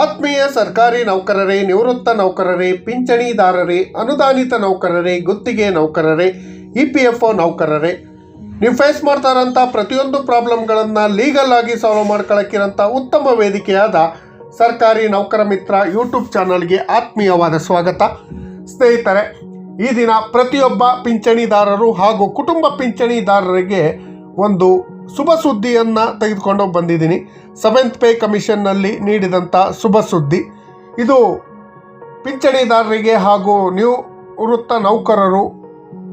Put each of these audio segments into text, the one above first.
ಆತ್ಮೀಯ ಸರ್ಕಾರಿ ನೌಕರರೇ, ನಿವೃತ್ತ ನೌಕರರೇ, ಪಿಂಚಣಿದಾರರೇ, ಅನುದಾನಿತ ನೌಕರರೇ, ಗುತ್ತಿಗೆ ನೌಕರರೇ, ಇ ಪಿ ಎಫ್ ಒ ನೌಕರರೇ. ನೀವು ಫೇಸ್ ಮಾಡ್ತಾ ಇರೋಂಥ ಪ್ರತಿಯೊಂದು ಪ್ರಾಬ್ಲಮ್ಗಳನ್ನು ಲೀಗಲ್ ಆಗಿ ಸಾಲ್ವ್ ಮಾಡ್ಕೊಳ್ಳೋಕ್ಕಿರೋಂಥ ಉತ್ತಮ ವೇದಿಕೆಯಾದ ಸರ್ಕಾರಿ ನೌಕರ ಮಿತ್ರ ಯೂಟ್ಯೂಬ್ ಚಾನಲ್ಗೆ ಆತ್ಮೀಯವಾದ ಸ್ವಾಗತ. ಸ್ನೇಹಿತರೆ, ಈ ದಿನ ಪ್ರತಿಯೊಬ್ಬ ಪಿಂಚಣಿದಾರರು ಹಾಗೂ ಕುಟುಂಬ ಪಿಂಚಣಿದಾರರಿಗೆ ಒಂದು ಶುಭ ಸುದ್ದಿಯನ್ನು ತೆಗೆದುಕೊಂಡು ಬಂದಿದ್ದೀನಿ. ಸೆವೆಂತ್ ಪೇ ಕಮಿಷನ್ನಲ್ಲಿ ನೀಡಿದಂಥ ಶುಭ ಸುದ್ದಿ. ಇದು ಪಿಂಚಣಿದಾರರಿಗೆ ಹಾಗೂ ನಿವೃತ್ತ ನೌಕರರು,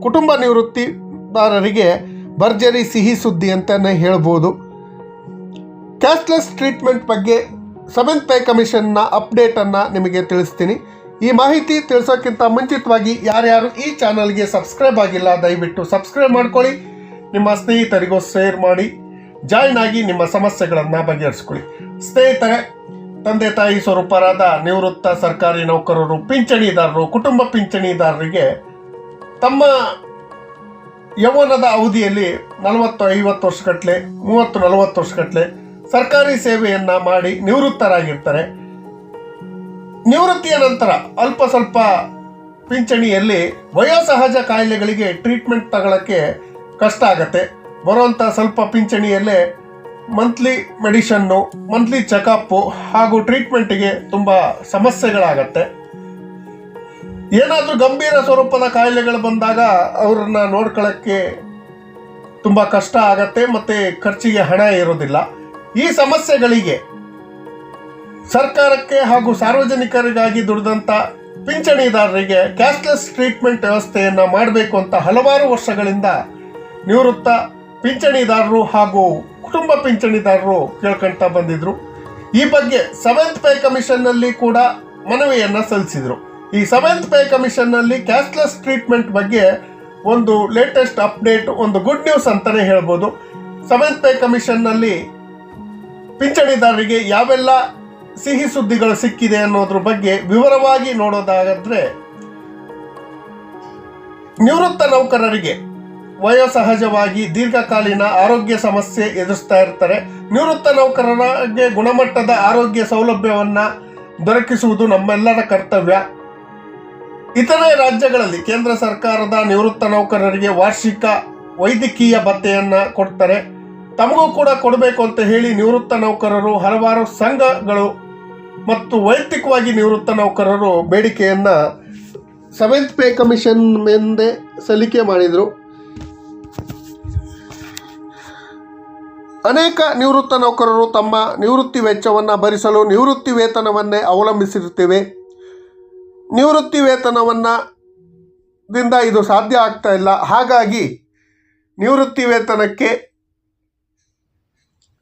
ಕುಟುಂಬ ನಿವೃತ್ತಿದಾರರಿಗೆ ಭರ್ಜರಿ ಸಿಹಿ ಸುದ್ದಿ ಅಂತಲೇ ಹೇಳ್ಬೋದು. ಕ್ಯಾಶ್ಲೆಸ್ ಟ್ರೀಟ್ಮೆಂಟ್ ಬಗ್ಗೆ ಸೆವೆಂತ್ ಪೇ ಕಮಿಷನ್ನ ಅಪ್ಡೇಟನ್ನು ನಿಮಗೆ ತಿಳಿಸ್ತೀನಿ. ಈ ಮಾಹಿತಿ ತಿಳಿಸೋಕ್ಕಿಂತ ಮುಂಚಿತವಾಗಿ ಯಾರ್ಯಾರು ಈ ಚಾನಲ್ಗೆ ಸಬ್ಸ್ಕ್ರೈಬ್ ಆಗಿಲ್ಲ, ದಯವಿಟ್ಟು ಸಬ್ಸ್ಕ್ರೈಬ್ ಮಾಡ್ಕೊಳ್ಳಿ. ನಿಮ್ಮ ಸ್ನೇಹಿತರಿಗೂ ಶೇರ್ ಮಾಡಿ ಜಾಯಿನ್ ಆಗಿ ನಿಮ್ಮ ಸಮಸ್ಯೆಗಳನ್ನು ಬಗೆಹರಿಸ್ಕೊಳ್ಳಿ. ಸ್ನೇಹಿತರೆ, ತಂದೆ ತಾಯಿ ಸ್ವರೂಪರಾದ ನಿವೃತ್ತ ಸರ್ಕಾರಿ ನೌಕರರು, ಪಿಂಚಣಿದಾರರು, ಕುಟುಂಬ ಪಿಂಚಣಿದಾರರಿಗೆ ತಮ್ಮ ಯೌವನದ ಅವಧಿಯಲ್ಲಿ ನಲವತ್ತು, ಐವತ್ತು ವರ್ಷಗಟ್ಟಲೆ ಮೂವತ್ತು, ನಲವತ್ತು ವರ್ಷಗಟ್ಟಲೆ ಸರ್ಕಾರಿ ಸೇವೆಯನ್ನು ಮಾಡಿ ನಿವೃತ್ತರಾಗಿರ್ತಾರೆ. ನಿವೃತ್ತಿಯ ನಂತರ ಅಲ್ಪ ಸ್ವಲ್ಪ ಪಿಂಚಣಿಯಲ್ಲಿ ವಯೋಸಹಜ ಕಾಯಿಲೆಗಳಿಗೆ ಟ್ರೀಟ್ಮೆಂಟ್ ತಗೊಳ್ಳೋಕ್ಕೆ ಕಷ್ಟ ಆಗತ್ತೆ. ಬರುವಂಥ ಸ್ವಲ್ಪ ಪಿಂಚಣಿಯಲ್ಲೇ ಮಂತ್ಲಿ ಮೆಡಿಷನ್ನು ಮಂತ್ಲಿ ಚೆಕಪ್ಪು ಹಾಗೂ ಟ್ರೀಟ್ಮೆಂಟಿಗೆ ತುಂಬ ಸಮಸ್ಯೆಗಳಾಗತ್ತೆ. ಏನಾದರೂ ಗಂಭೀರ ಸ್ವರೂಪದ ಕಾಯಿಲೆಗಳು ಬಂದಾಗ ಅವ್ರನ್ನ ನೋಡ್ಕೊಳ್ಳೋಕ್ಕೆ ತುಂಬ ಕಷ್ಟ ಆಗತ್ತೆ ಮತ್ತು ಖರ್ಚಿಗೆ ಹಣ ಇರೋದಿಲ್ಲ ಈ ಸಮಸ್ಯೆಗಳಿಗೆ ಸರ್ಕಾರಕ್ಕೆ ಹಾಗೂ ಸಾರ್ವಜನಿಕರಿಗಾಗಿ ದುಡಿದಂಥ ಪಿಂಚಣಿದಾರರಿಗೆ ಕ್ಯಾಶ್ಲೆಸ್ ಟ್ರೀಟ್ಮೆಂಟ್ ವ್ಯವಸ್ಥೆಯನ್ನು ಮಾಡಬೇಕು ಅಂತ ಹಲವಾರು ವರ್ಷಗಳಿಂದ ನಿವೃತ್ತ ಪಿಂಚಣಿದಾರರು ಹಾಗೂ ಕುಟುಂಬ ಪಿಂಚಣಿದಾರರು ಕೇಳ್ಕೊಳ್ತಾ ಬಂದಿದ್ರು. ಈ ಬಗ್ಗೆ ಸೆವೆಂತ್ ಪೇ ಕಮಿಷನ್ನಲ್ಲಿ ಕೂಡ ಮನವಿಯನ್ನು ಸಲ್ಲಿಸಿದರು. ಈ ಸೆವೆಂತ್ ಪೇ ಕಮಿಷನ್ನಲ್ಲಿ ಕ್ಯಾಶ್ಲೆಸ್ ಟ್ರೀಟ್ಮೆಂಟ್ ಬಗ್ಗೆ ಒಂದು ಲೇಟೆಸ್ಟ್ ಅಪ್ಡೇಟ್ ಒಂದು ಗುಡ್ ನ್ಯೂಸ್ ಅಂತಲೇ ಹೇಳ್ಬೋದು. ಸೆವೆಂತ್ ಪೇ ಕಮಿಷನ್ನಲ್ಲಿ ಪಿಂಚಣಿದಾರರಿಗೆ ಯಾವೆಲ್ಲ ಸಿಹಿ ಸುದ್ದಿಗಳು ಸಿಕ್ಕಿದೆ ಅನ್ನೋದ್ರ ಬಗ್ಗೆ ವಿವರವಾಗಿ ನೋಡೋದಾದ್ರೆ ನಿವೃತ್ತ ನೌಕರರಿಗೆ ವಯೋಸಹಜವಾಗಿ ದೀರ್ಘಕಾಲೀನ ಆರೋಗ್ಯ ಸಮಸ್ಯೆ ಎದುರಿಸ್ತಾ ಇರ್ತಾರೆ. ನಿವೃತ್ತ ನೌಕರರಿಗೆ ಗುಣಮಟ್ಟದ ಆರೋಗ್ಯ ಸೌಲಭ್ಯವನ್ನ ದೊರಕಿಸುವುದು ನಮ್ಮೆಲ್ಲರ ಕರ್ತವ್ಯ. ಇತರೆ ರಾಜ್ಯಗಳಲ್ಲಿ ಕೇಂದ್ರ ಸರ್ಕಾರದ ನಿವೃತ್ತ ನೌಕರರಿಗೆ ವಾರ್ಷಿಕ ವೈದ್ಯಕೀಯ ಭತ್ಯೆಯನ್ನು ಕೊಡ್ತಾರೆ. ತಮಗೂ ಕೂಡ ಕೊಡಬೇಕು ಅಂತ ಹೇಳಿ ನಿವೃತ್ತ ನೌಕರರು ಹಲವಾರು ಸಂಘಗಳು ಮತ್ತು ವೈಯಕ್ತಿಕವಾಗಿ ನಿವೃತ್ತ ನೌಕರರು ಬೇಡಿಕೆಯನ್ನ ಸೆವೆಂತ್ ಪೇ ಕಮಿಷನ್ ಮುಂದೆ ಸಲ್ಲಿಕೆ ಮಾಡಿದರು. ಅನೇಕ ನಿವೃತ್ತ ನೌಕರರು ತಮ್ಮ ನಿವೃತ್ತಿ ವೆಚ್ಚವನ್ನು ಭರಿಸಲು ನಿವೃತ್ತಿ ವೇತನವನ್ನೇ ಅವಲಂಬಿಸಿರುತ್ತೇವೆ. ನಿವೃತ್ತಿ ವೇತನವನ್ನು ದಿಂದ ಇದು ಸಾಧ್ಯ ಆಗ್ತಾ ಇಲ್ಲ. ಹಾಗಾಗಿ ನಿವೃತ್ತಿ ವೇತನಕ್ಕೆ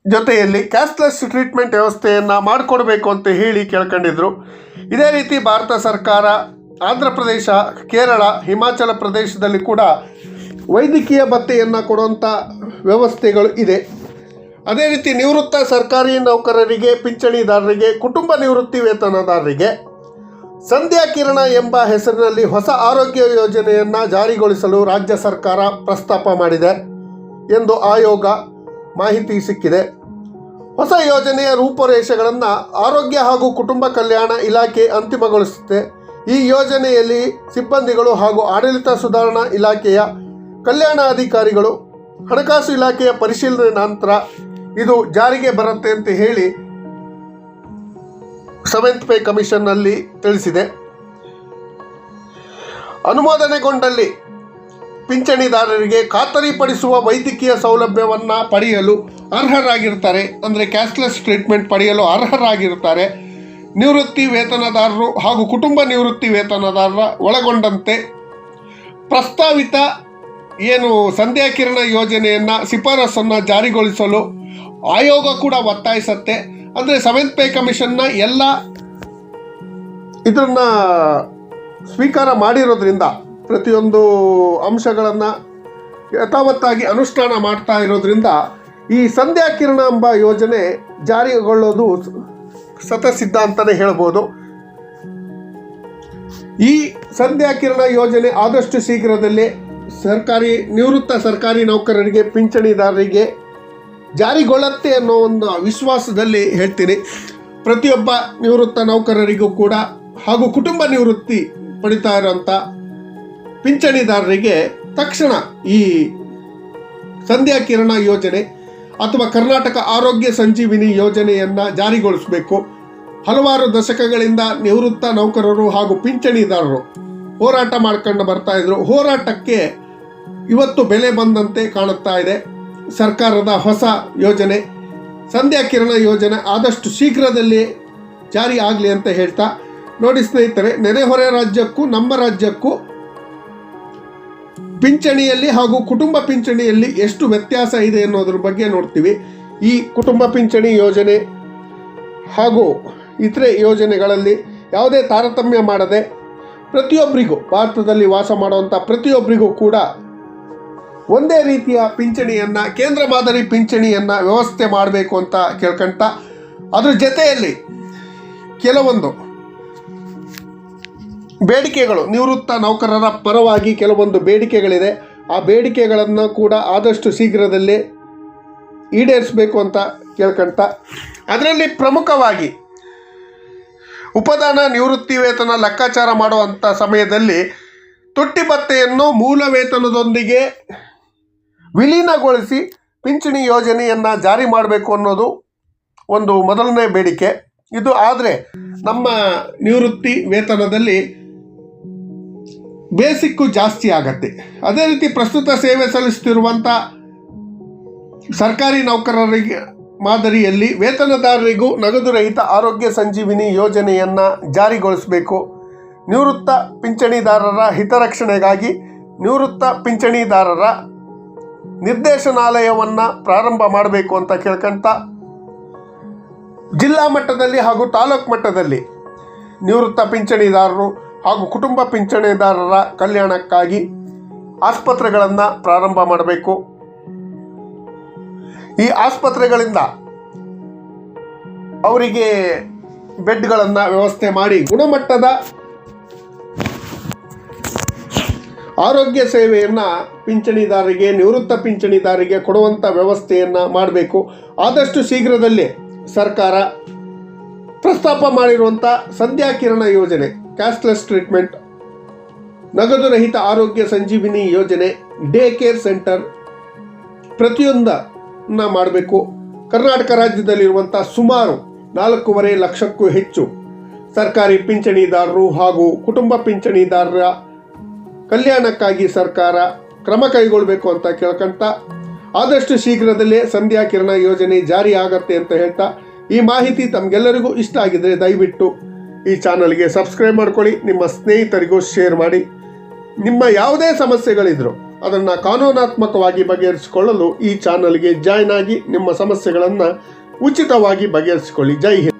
ಜೊತೆಯಲ್ಲಿ ಕ್ಯಾಶ್ಲೆಸ್ ಟ್ರೀಟ್ಮೆಂಟ್ ವ್ಯವಸ್ಥೆಯನ್ನು ಮಾಡಿಕೊಡ್ಬೇಕು ಅಂತ ಹೇಳಿ ಕೇಳ್ಕೊಂಡಿದ್ರು. ಇದೇ ರೀತಿ ಭಾರತ ಸರ್ಕಾರ ಆಂಧ್ರ ಪ್ರದೇಶ, ಕೇರಳ, ಹಿಮಾಚಲ ಪ್ರದೇಶದಲ್ಲಿ ಕೂಡ ವೈದ್ಯಕೀಯ ಭತ್ತೆಯನ್ನು ಕೊಡುವಂಥ ವ್ಯವಸ್ಥೆಗಳು ಇದೆ. ಅದೇ ರೀತಿ ನಿವೃತ್ತ ಸರ್ಕಾರಿ ನೌಕರರಿಗೆ, ಪಿಂಚಣಿದಾರರಿಗೆ, ಕುಟುಂಬ ನಿವೃತ್ತಿ ವೇತನದಾರರಿಗೆ ಸಂಧ್ಯಾ ಕಿರಣ ಎಂಬ ಹೆಸರಿನಲ್ಲಿ ಹೊಸ ಆರೋಗ್ಯ ಯೋಜನೆಯನ್ನು ಜಾರಿಗೊಳಿಸಲು ರಾಜ್ಯ ಸರ್ಕಾರ ಪ್ರಸ್ತಾಪ ಮಾಡಿದೆ ಎಂದು ಆಯೋಗ ಮಾಹಿತಿ ಸಿಕ್ಕಿದೆ. ಹೊಸ ಯೋಜನೆಯ ರೂಪುರೇಷೆಗಳನ್ನು ಆರೋಗ್ಯ ಹಾಗೂ ಕುಟುಂಬ ಕಲ್ಯಾಣ ಇಲಾಖೆ ಅಂತಿಮಗೊಳಿಸುತ್ತೆ. ಈ ಯೋಜನೆಯಲ್ಲಿ ಸಿಬ್ಬಂದಿಗಳು ಹಾಗೂ ಆಡಳಿತ ಸುಧಾರಣಾ ಇಲಾಖೆಯ ಕಲ್ಯಾಣ ಅಧಿಕಾರಿಗಳು ಹಣಕಾಸು ಇಲಾಖೆಯ ಪರಿಶೀಲನೆ ನಂತರ ಇದು ಜಾರಿಗೆ ಬರುತ್ತೆ ಅಂತ ಹೇಳಿ ಸೆವೆಂತ್ ಪೇ ಕಮಿಷನ್ನಲ್ಲಿ ತಿಳಿಸಿದೆ. ಅನುಮೋದನೆಗೊಂಡಲ್ಲಿ ಪಿಂಚಣಿದಾರರಿಗೆ ಖಾತರಿಪಡಿಸುವ ವೈದ್ಯಕೀಯ ಸೌಲಭ್ಯವನ್ನು ಪಡೆಯಲು ಅರ್ಹರಾಗಿರ್ತಾರೆ. ಅಂದರೆ ಕ್ಯಾಶ್ಲೆಸ್ ಟ್ರೀಟ್ಮೆಂಟ್ ಪಡೆಯಲು ಅರ್ಹರಾಗಿರ್ತಾರೆ. ನಿವೃತ್ತಿ ವೇತನದಾರರು ಹಾಗೂ ಕುಟುಂಬ ನಿವೃತ್ತಿ ವೇತನದಾರರ ಒಳಗೊಂಡಂತೆ ಪ್ರಸ್ತಾವಿತ ಏನು ಸಂಧ್ಯಾ ಕಿರಣ ಯೋಜನೆಯನ್ನು ಶಿಫಾರಸನ್ನು ಜಾರಿಗೊಳಿಸಲು ಆಯೋಗ ಕೂಡ ಒತ್ತಾಯಿಸುತ್ತೆ. ಅಂದರೆ ಸೆವೆಂತ್ ಪೇ ಕಮಿಷನ್ನ ಎಲ್ಲ ಇದನ್ನು ಸ್ವೀಕಾರ ಮಾಡಿರೋದ್ರಿಂದ ಪ್ರತಿಯೊಂದು ಅಂಶಗಳನ್ನು ಯಥಾವತ್ತಾಗಿ ಅನುಷ್ಠಾನ ಮಾಡ್ತಾ ಇರೋದ್ರಿಂದ ಈ ಸಂಧ್ಯಾ ಕಿರಣ ಎಂಬ ಯೋಜನೆ ಜಾರಿಗೊಳ್ಳೋದು ಸತಸಿದ್ಧ ಅಂತಲೇ ಹೇಳ್ಬೋದು. ಈ ಸಂಧ್ಯಾ ಕಿರಣ ಯೋಜನೆ ಆದಷ್ಟು ಶೀಘ್ರದಲ್ಲೇ ಸರ್ಕಾರಿ, ನಿವೃತ್ತ ಸರ್ಕಾರಿ ನೌಕರರಿಗೆ, ಪಿಂಚಣಿದಾರರಿಗೆ ಜಾರಿಗೊಳ್ಳುತ್ತೆ ಅನ್ನೋ ಒಂದು ವಿಶ್ವಾಸದಲ್ಲಿ ಹೇಳ್ತೀನಿ. ಪ್ರತಿಯೊಬ್ಬ ನಿವೃತ್ತ ನೌಕರರಿಗೂ ಕೂಡ, ಹಾಗೂ ಕುಟುಂಬ ನಿವೃತ್ತಿ ಪಡಿತಾ ಇರೋಂಥ ಪಿಂಚಣಿದಾರರಿಗೆ ತಕ್ಷಣ ಈ ಸಂಧ್ಯಾ ಕಿರಣ ಯೋಜನೆ ಅಥವಾ ಕರ್ನಾಟಕ ಆರೋಗ್ಯ ಸಂಜೀವಿನಿ ಯೋಜನೆಯನ್ನು ಜಾರಿಗೊಳಿಸಬೇಕು. ಹಲವಾರು ದಶಕಗಳಿಂದ ನಿವೃತ್ತ ನೌಕರರು ಹಾಗೂ ಪಿಂಚಣಿದಾರರು ಹೋರಾಟ ಮಾಡ್ಕೊಂಡು ಬರ್ತಾ ಇದ್ರು. ಹೋರಾಟಕ್ಕೆ ಇವತ್ತು ಬೆಲೆ ಬಂದಂತೆ ಕಾಣುತ್ತಾ ಇದೆ. ಸರ್ಕಾರದ ಹೊಸ ಯೋಜನೆ, ಸಂಧ್ಯಾ ಕಿರಣ ಯೋಜನೆ ಆದಷ್ಟು ಶೀಘ್ರದಲ್ಲಿ ಜಾರಿ ಆಗಲಿ ಅಂತ ಹೇಳ್ತಾ, ನೋಡಿ ಸ್ನೇಹಿತರೆ, ನೆರೆಹೊರೆ ರಾಜ್ಯಕ್ಕೂ, ನಮ್ಮ ರಾಜ್ಯಕ್ಕೂ ಪಿಂಚಣಿಯಲ್ಲಿ ಹಾಗೂ ಕುಟುಂಬ ಪಿಂಚಣಿಯಲ್ಲಿ ಎಷ್ಟು ವ್ಯತ್ಯಾಸ ಇದೆ ಅನ್ನೋದ್ರ ಬಗ್ಗೆ ನೋಡ್ತೀವಿ. ಈ ಕುಟುಂಬ ಪಿಂಚಣಿ ಯೋಜನೆ ಹಾಗೂ ಇತರೆ ಯೋಜನೆಗಳಲ್ಲಿ ಯಾವುದೇ ತಾರತಮ್ಯ ಮಾಡದೆ ಪ್ರತಿಯೊಬ್ಬರಿಗೂ, ಭಾರತದಲ್ಲಿ ವಾಸ ಮಾಡುವಂಥ ಪ್ರತಿಯೊಬ್ಬರಿಗೂ ಕೂಡ ಒಂದೇ ರೀತಿಯ ಪಿಂಚಣಿಯನ್ನು, ಕೇಂದ್ರ ಮಾದರಿ ಪಿಂಚಣಿಯನ್ನು ವ್ಯವಸ್ಥೆ ಮಾಡಬೇಕು ಅಂತ ಕೇಳ್ಕೊಂತ ಅದ್ರ ಜೊತೆಯಲ್ಲಿ ಕೆಲವೊಂದು ಬೇಡಿಕೆಗಳು, ನಿವೃತ್ತ ನೌಕರರ ಪರವಾಗಿ ಕೆಲವೊಂದು ಬೇಡಿಕೆಗಳಿದೆ. ಆ ಬೇಡಿಕೆಗಳನ್ನು ಕೂಡ ಆದಷ್ಟು ಶೀಘ್ರದಲ್ಲೇ ಈಡೇರಿಸಬೇಕು ಅಂತ ಕೇಳ್ಕೊಂತ. ಅದರಲ್ಲಿ ಪ್ರಮುಖವಾಗಿ ಉಪದಾನ ನಿವೃತ್ತಿ ವೇತನ ಲೆಕ್ಕಾಚಾರ ಮಾಡುವಂಥ ಸಮಯದಲ್ಲಿ ತುಟ್ಟಿ ಭತ್ತೆಯನ್ನು ಮೂಲ ವೇತನದೊಂದಿಗೆ ವಿಲೀನಗೊಳಿಸಿ ಪಿಂಚಣಿ ಯೋಜನೆಯನ್ನು ಜಾರಿ ಮಾಡಬೇಕು ಅನ್ನೋದು ಒಂದು ಮೊದಲನೇ ಬೇಡಿಕೆ. ಇದು ಆದರೆ ನಮ್ಮ ನಿವೃತ್ತಿ ವೇತನದಲ್ಲಿ ಬೇಸಿಕ್ಕು ಜಾಸ್ತಿ ಆಗತ್ತೆ. ಅದೇ ರೀತಿ ಪ್ರಸ್ತುತ ಸೇವೆ ಸಲ್ಲಿಸುತ್ತಿರುವಂಥ ಸರ್ಕಾರಿ ನೌಕರರಿಗೆ ಮಾದರಿಯಲ್ಲಿ ವೇತನದಾರರಿಗೂ ನಗದು ರಹಿತ ಆರೋಗ್ಯ ಸಂಜೀವಿನಿ ಯೋಜನೆಯನ್ನು ಜಾರಿಗೊಳಿಸಬೇಕು. ನಿವೃತ್ತ ಪಿಂಚಣಿದಾರರ ಹಿತರಕ್ಷಣೆಗಾಗಿ ನಿವೃತ್ತ ಪಿಂಚಣಿದಾರರ ನಿರ್ದೇಶನಾಲಯವನ್ನು ಪ್ರಾರಂಭ ಮಾಡಬೇಕು ಅಂತ ಕೇಳ್ಕೊಂತ ಜಿಲ್ಲಾ ಮಟ್ಟದಲ್ಲಿ ಹಾಗೂ ತಾಲೂಕು ಮಟ್ಟದಲ್ಲಿ ನಿವೃತ್ತ ಪಿಂಚಣಿದಾರರು ಹಾಗೂ ಕುಟುಂಬ ಪಿಂಚಣಿದಾರರ ಕಲ್ಯಾಣಕ್ಕಾಗಿ ಆಸ್ಪತ್ರೆಗಳನ್ನು ಪ್ರಾರಂಭ ಮಾಡಬೇಕು. ಈ ಆಸ್ಪತ್ರೆಗಳಿಂದ ಅವರಿಗೆ ಬೆಡ್ಗಳನ್ನು ವ್ಯವಸ್ಥೆ ಮಾಡಿ ಗುಣಮಟ್ಟದ ಆರೋಗ್ಯ ಸೇವೆಯನ್ನು ಪಿಂಚಣಿದಾರರಿಗೆ ನಿವೃತ್ತ ಪಿಂಚಣಿದಾರರಿಗೆ ಕೊಡುವಂಥ ವ್ಯವಸ್ಥೆಯನ್ನು ಮಾಡಬೇಕು. ಆದಷ್ಟು ಶೀಘ್ರದಲ್ಲೇ ಸರ್ಕಾರ ಪ್ರಸ್ತಾಪ ಮಾಡಿರುವಂಥ ಸಂಧ್ಯಾ ಕಿರಣ ಯೋಜನೆ, ಕ್ಯಾಶ್ಲೆಸ್ ಟ್ರೀಟ್ಮೆಂಟ್ ನಗದು ರಹಿತ ಆರೋಗ್ಯ ಸಂಜೀವಿನಿ ಯೋಜನೆ ಡೇ ಕೇರ್ ಸೆಂಟರ್ ಪ್ರತಿಯೊಂದನ್ನು ಮಾಡಬೇಕು. ಕರ್ನಾಟಕ ರಾಜ್ಯದಲ್ಲಿರುವಂಥ ಸುಮಾರು ನಾಲ್ಕೂವರೆ ಲಕ್ಷಕ್ಕೂ ಹೆಚ್ಚು ಸರ್ಕಾರಿ ಪಿಂಚಣಿದಾರರು ಹಾಗೂ ಕುಟುಂಬ ಪಿಂಚಣಿದಾರರ ಕಲ್ಯಾಣಕ್ಕಾಗಿ ಸರ್ಕಾರ ಕ್ರಮ ಕೈಗೊಳ್ಳಬೇಕು ಅಂತ ಕೇಳ್ಕೊಂತ ಆದಷ್ಟು ಶೀಘ್ರದಲ್ಲೇ ಸಂಧ್ಯಾ ಕಿರಣ ಯೋಜನೆ ಜಾರಿ ಆಗತ್ತೆ ಅಂತ ಹೇಳ್ತಾ ಈ ಮಾಹಿತಿ ತಮಗೆಲ್ಲರಿಗೂ ಇಷ್ಟ ಆಗಿದ್ರೆ ದಯವಿಟ್ಟು ಈ ಚಾನಲ್ಗೆ ಸಬ್ಸ್ಕ್ರೈಬ್ ಮಾಡ್ಕೊಳ್ಳಿ, ನಿಮ್ಮ ಸ್ನೇಹಿತರಿಗೂ ಶೇರ್ ಮಾಡಿ. ನಿಮ್ಮ ಯಾವುದೇ ಸಮಸ್ಯೆಗಳಿದ್ರು ಅದನ್ನು ಕಾನೂನಾತ್ಮಕವಾಗಿ ಬಗೆಹರಿಸಿಕೊಳ್ಳಲು ಈ ಚಾನಲ್ಗೆ ಜಾಯ್ನ್ ಆಗಿ ನಿಮ್ಮ ಸಮಸ್ಯೆಗಳನ್ನು ಉಚಿತವಾಗಿ ಬಗೆಹರಿಸಿಕೊಳ್ಳಿ. ಜೈ ಹಿಂದ್.